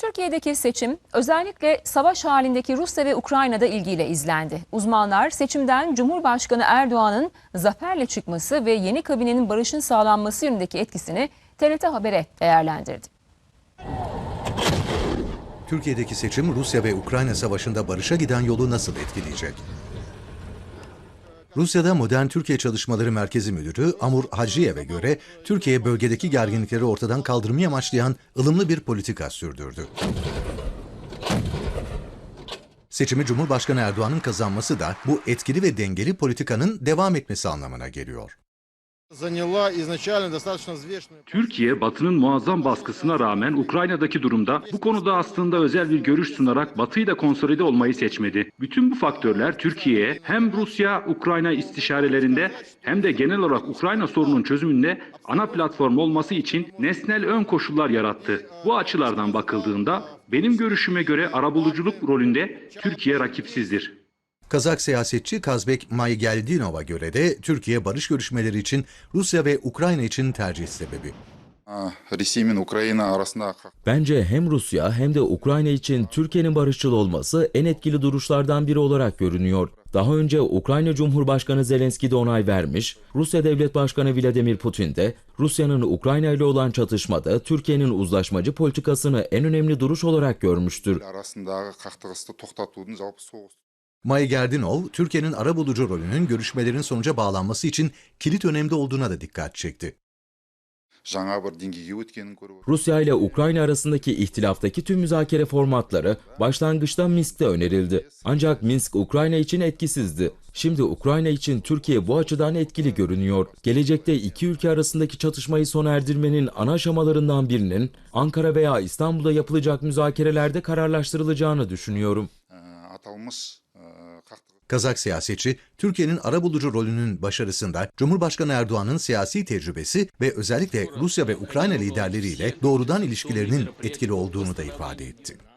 Türkiye'deki seçim özellikle savaş halindeki Rusya ve Ukrayna'da ilgiyle izlendi. Uzmanlar seçimden Cumhurbaşkanı Erdoğan'ın zaferle çıkması ve yeni kabinenin barışın sağlanması yönündeki etkisini TRT Haber'e değerlendirdi. Türkiye'deki seçim Rusya ve Ukrayna savaşında barışa giden yolu nasıl etkileyecek? Rusya'da Modern Türkiye Çalışmaları Merkezi Müdürü Amur Hacıyev'e göre Türkiye bölgedeki gerginlikleri ortadan kaldırmayı amaçlayan ılımlı bir politika sürdürdü. Seçimi Cumhurbaşkanı Erdoğan'ın kazanması da bu etkili ve dengeli politikanın devam etmesi anlamına geliyor. Türkiye, Batı'nın muazzam baskısına rağmen Ukrayna'daki durumda bu konuda aslında özel bir görüş sunarak Batı'yı da konsolide olmayı seçmedi. Bütün bu faktörler Türkiye'ye hem Rusya-Ukrayna istişarelerinde hem de genel olarak Ukrayna sorunun çözümünde ana platform olması için nesnel ön koşullar yarattı. Bu açılardan bakıldığında benim görüşüme göre arabuluculuk rolünde Türkiye rakipsizdir. Kazak siyasetçi Kazbek Maygeldinov'a göre de Türkiye barış görüşmeleri için Rusya ve Ukrayna için tercih sebebi. Bence hem Rusya hem de Ukrayna için Türkiye'nin barışçıl olması en etkili duruşlardan biri olarak görünüyor. Daha önce Ukrayna Cumhurbaşkanı Zelenski de onay vermiş, Rusya Devlet Başkanı Vladimir Putin de Rusya'nın Ukrayna ile olan çatışmada Türkiye'nin uzlaşmacı politikasını en önemli duruş olarak görmüştür. May Gerdinov, Türkiye'nin ara bulucu rolünün görüşmelerin sonuca bağlanması için kilit önemli olduğuna da dikkat çekti. Rusya ile Ukrayna arasındaki ihtilaftaki tüm müzakere formatları başlangıçta Minsk'te önerildi. Ancak Minsk Ukrayna için etkisizdi. Şimdi Ukrayna için Türkiye bu açıdan etkili görünüyor. Gelecekte iki ülke arasındaki çatışmayı sona erdirmenin ana aşamalarından birinin Ankara veya İstanbul'da yapılacak müzakerelerde kararlaştırılacağını düşünüyorum. Kazak siyasetçi, Türkiye'nin arabulucu rolünün başarısında Cumhurbaşkanı Erdoğan'ın siyasi tecrübesi ve özellikle Rusya ve Ukrayna liderleriyle doğrudan ilişkilerinin etkili olduğunu da ifade etti.